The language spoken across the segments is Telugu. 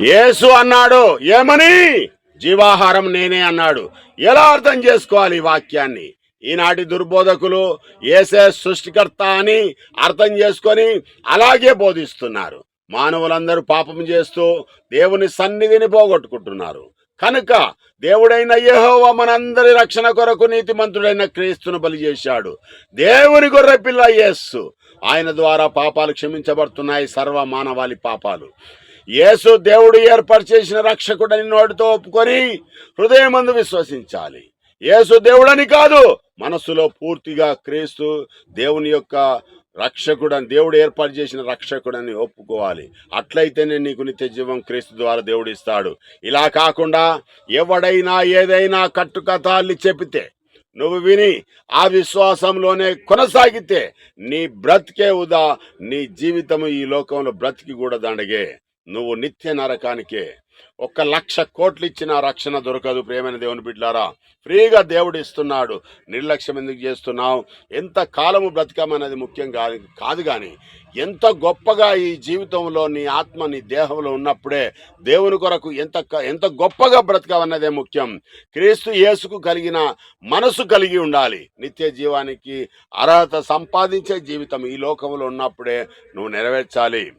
యేసు అన్నాడు ఏమని? జీవాహారం నేనే అన్నాడు. ఎలా అర్థం చేసుకోవాలి ఈ వాక్యాన్ని? ఈనాటి దుర్బోధకులు ఏసే సృష్టికర్త అని అర్థం చేసుకొని అలాగే బోధిస్తున్నారు. మానవులందరూ పాపం చేస్తూ దేవుని సన్నిధిని పోగొట్టుకుంటున్నారు. కనుక దేవుడైన యెహోవా మనందరి రక్షణ కొరకు నీతిమంతుడైన క్రీస్తును బలి చేశాడు. దేవుని గొర్రె పిల్ల యేస్సు ఆయన ద్వారా పాపాలు క్షమించబడుతున్నాయి సర్వ మానవాళి పాపాలు. యేసు దేవుడు ఏర్పరిచేసిన రక్షకుడని నోటితో ఒప్పుకొని హృదయమందు విశ్వసించాలి. యేసు దేవుడని కాదు మనస్సులో పూర్తిగా క్రీస్తు దేవుని యొక్క రక్షకుడని దేవుడు ఏర్పాటు చేసిన రక్షకుడని ఒప్పుకోవాలి. అట్లయితేనే నీకు నిత్య జీవం క్రీస్తు ద్వారా దేవుడు ఇస్తాడు. ఇలా కాకుండా ఎవడైనా ఏదైనా కట్టుకథాల్ని చెప్పితే నువ్వు విని ఆ విశ్వాసంలోనే కొనసాగితే నీ బ్రతికే ఉదా నీ జీవితము ఈ లోకంలో బ్రతికి కూడా దండగే. నువ్వు నిత్య నరకానికే. ఒక్క లక్ష కోట్లు ఇచ్చిన రక్షణ దొరకదు ప్రేమైన దేవుని బిడ్డారా ఫ్రీగా దేవుడు ఇస్తున్నాడు నిర్లక్ష్యం ఎందుకు చేస్తున్నావు? ఎంత కాలము బ్రతకమనేది ముఖ్యం కాదు కాదు కానీ ఎంత గొప్పగా ఈ జీవితంలో నీ ఆత్మ నీ దేహంలో ఉన్నప్పుడే దేవుని కొరకు ఎంత ఎంత గొప్పగా బ్రతకమన్నదే ముఖ్యం. క్రీస్తు యేసుకు కలిగిన మనసు కలిగి ఉండాలి. నిత్య జీవానికి అర్హత సంపాదించే జీవితం ఈ లోకంలో ఉన్నప్పుడే నువ్వు నెరవేర్చాలి.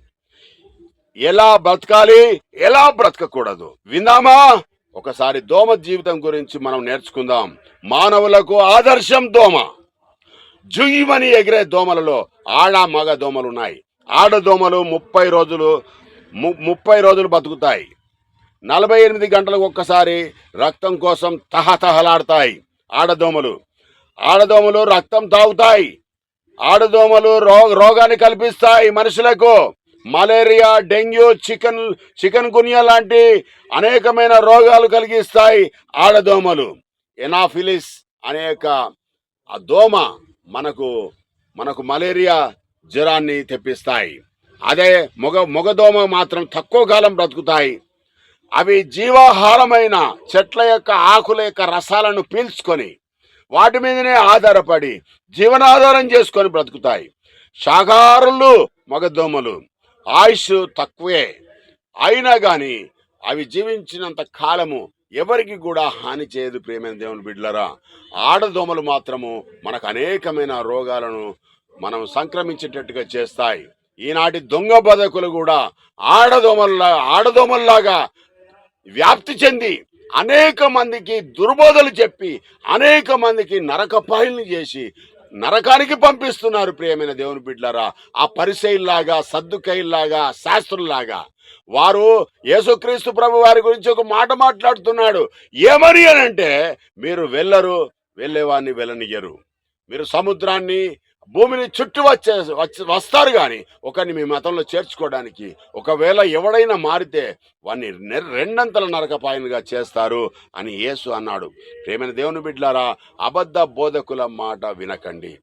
ఎలా బ్రతకాలి? ఎలా బ్రతకకూడదు? విందామా? ఒకసారి దోమ జీవితం గురించి మనం నేర్చుకుందాం. మానవులకు ఆదర్శం దోమ. జుయ్యమని ఎగిరే దోమలలో ఆడ మగ దోమలు ఉన్నాయి ఆడ దోమలు ముప్పై రోజులు ము- ముప్పై రోజులు బతుకుతాయి. నలభై ఎనిమిది గంటలకు ఒక్కసారి రక్తం కోసం తహతహలాడతాయి ఆడదోమలు ఆడదోమలు రక్తం తాగుతాయి. ఆడదోమలు రో రోగాన్ని కల్పిస్తాయి మనుషులకు. Malaria dengue chicken chikungunya లాంటి అనేకమైన రోగాలు కలిగిస్తాయి ఆడదోమలు. ఎనాఫిలిస్ అనేక ఆ దోమ మనకు మనకు మలేరియా జ్వరాన్ని తెప్పిస్తాయి. అదే మొగ మొగదోమ మాత్రం తక్కువ కాలం బ్రతుకుతాయి. అవి జీవాహారమైన చెట్ల యొక్క ఆకుల యొక్క రసాలను పీల్చుకొని వాటి మీదనే ఆధారపడి జీవనాధారం చేసుకొని బ్రతుకుతాయి. శాకాహారులు మగదోమలు. ఆయుష్ తక్కువే. అయినా కానీ అవి జీవించినంత కాలము ఎవరికి కూడా హాని చేయదు ప్రేమైన దేవుని బిడ్డలరా. ఆడదోమలు మాత్రము మనకు అనేకమైన రోగాలను మనం సంక్రమించేటట్టుగా చేస్తాయి. ఈనాటి దొంగ బదకులు కూడా ఆడదోమల్లా ఆడదోమల్లాగా వ్యాప్తి చెంది అనేక మందికి దుర్బోధలు చెప్పి అనేక మందికి నరకపాయల్ని చేసి నరకానికి పంపిస్తున్నారు ప్రియమైన దేవుని బిడ్డలారా ఆ పరిసైల్లాగా సద్దుకైల్లాగా శాస్త్రుల్లాగా. వారు యేసుక్రీస్తు ప్రభు వారి గురించి ఒక మాట మాట్లాడుతున్నాడు. ఏమని అని అంటే మీరు వెళ్ళరు వెళ్ళేవాడిని వెళ్ళనియ్యరు. మీరు సముద్రాన్ని భూమిని చుట్టూ వచ్చే వచ్చి వస్తారు కానీ ఒకరిని మీ మతంలో చేర్చుకోవడానికి ఒకవేళ ఎవడైనా మారితే వాడిని రెండంతల నరకపాయనుగా చేస్తారు అని యేసు అన్నాడు. ప్రేమైన దేవుని బిడ్లారా అబద్ధ బోధకుల మాట వినకండి.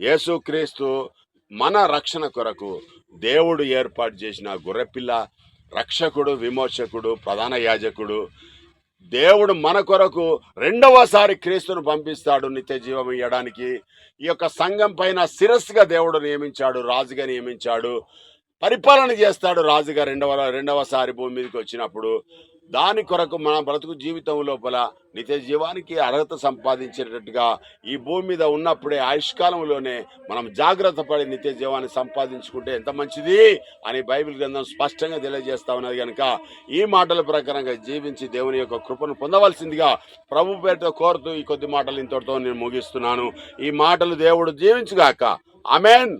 యేసు క్రీస్తు మన రక్షణ కొరకు దేవుడు ఏర్పాటు చేసిన గొర్రెపిల్ల రక్షకుడు విమోచకుడు ప్రధాన యాజకుడు దేవుడు మన కొరకు రెండవసారి క్రీస్తును పంపిస్తాడు నిత్య జీవం ఇవ్వడానికి ఈ యొక్క సంఘం పైన శిరస్సుగా దేవుడు నియమించాడు రాజుగా నియమించాడు పరిపాలన చేస్తాడు రాజుగా రెండవ రెండవసారి భూమి మీదకి వచ్చినప్పుడు. దాని కొరకు మన బ్రతుకు జీవితం లోపల నిత్య జీవానికి అర్హత సంపాదించేటట్టుగా ఈ భూమి మీద ఉన్నప్పుడే ఆయుష్కాలంలోనే మనం జాగ్రత్త పడి నిత్య జీవాన్ని సంపాదించుకుంటే ఎంత మంచిది అని బైబిల్ గ్రంథం స్పష్టంగా తెలియజేస్తా ఉన్నది కనుక ఈ మాటల ప్రకారంగా జీవించి దేవుని యొక్క కృపను పొందవలసిందిగా ప్రభు పేరుతో కోరుతూ ఈ కొద్ది మాటలు ఇంతటితో నేను ముగిస్తున్నాను. ఈ మాటలు దేవుడు జీవించుగాక. అమెన్